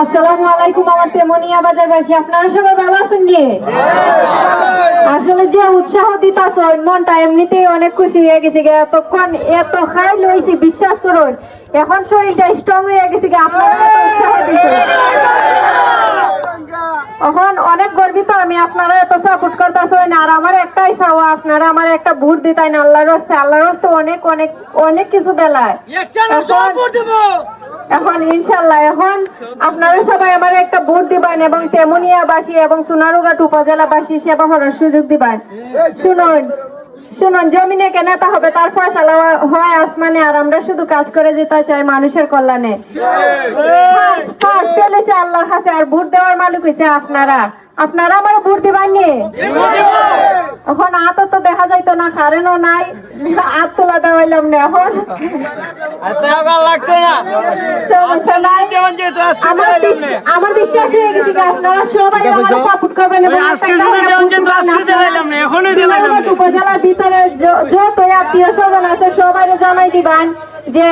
আসসালামু আলাইকুম আমার তেমনিয়া বাজারবাসী আপনারা সবাই ভালো আছেন নি আসলে যে উৎসাহ দিতাছ মনটা এমনিতেই অনেক খুশি হয়ে গেছে এতক্ষণ এত খাই লইছি বিশ্বাস করুন এখন শরীরটা স্ট্রং হয়ে গেছে আপনারা উৎসাহ এখন অনেক গর্বিত আমি আপনারা এত সাপোর্ট করতেছেন আর আমার একটাই চাওয়া আপনারা আমার একটা ভোট দিতেন আল্লাহর হস্তে। আল্লাহর হস্তে অনেক অনেক অনেক কিছু দেলায়। এখন- ইনশাল্লাহ এখন আপনারা সবাই আমার একটা ভোট দিবেন এবং তেমনিয়াবাসী এবং সোনারুঘাট উপজেলাবাসী সেবা করার সুযোগ দিবেন। শুনুন শুনুন জমিনে কেনাতে হবে তার ফয়সালা হয় আসমানে আর আমরা শুধু কাজ করে যেতে চাই মানুষের কল্যাণে। পেলেছে আল্লাহর কাছে আর ভোট দেওয়ার মালিক হয়েছে আপনারা। আপনারা আমার ভোট দিবেন এখন আত তো দেখা যাইতো না কারেন্টও নাই। না এখন। না। আমার বিশ্বাস হয়ে গেছে আপনারা সবাই সাপোর্ট করবেন উপজেলার ভিতরে য- যত আত্মীয় স্বজন আছে সবাই জানাই দিবেন। যে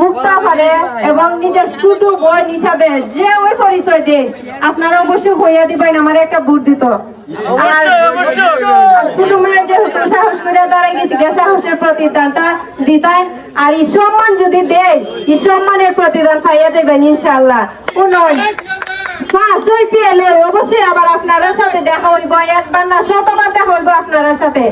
মুক্তা পারে এবং নিজের ছোট বোন হিসাবে যে ওই পরিচয় দিন আপনারা অবশ্যই হইয়া দিবেন আমার একটা ভোট দিত। আর অবশ্যই, অবশ্যই। ছোট মেয়ে যেহেতু সাহস করে দাঁড়াই গেছি সাহসের প্রতিদানটা দিতেন আর এই সম্মান যদি দেয় এই সম্মানের প্রতিদান পাইয়া যাবেন পেলে অবশ্যই আবার আপনার সাথে দেখা হইব একবার না শতবার দেখা হইব আপনার সাথে।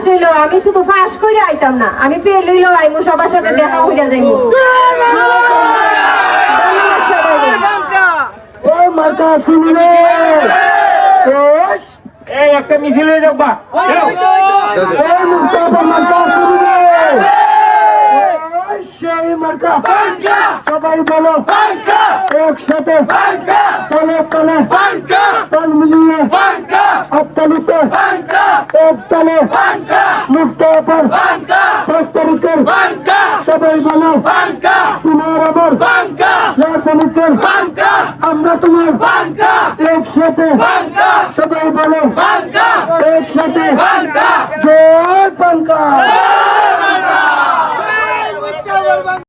হইলো ফাঁস হইলো আমি শুধু ফাঁস করে আইতাম না আমি ফেল হইলো আইমু সবার সাথে দেখা হইয়া যাইমু ধন্যবাদ সবাইকে। ওই মার্কা শুনলে এই একটা মিছিল হয়ে যাবা ওই মুস্তাফা মার্কা শুনলে সেই মার্কা সবাই বলো একসাথে তলে তলে তল মিলিয়ে আত্মালিতে এক তলে মুক্ত অপর পাঁচ তারিখের সবাই বলো তোমার আমার শ্মশানিকের আমরা তোমার একসাথে সবাই বলো একসাথে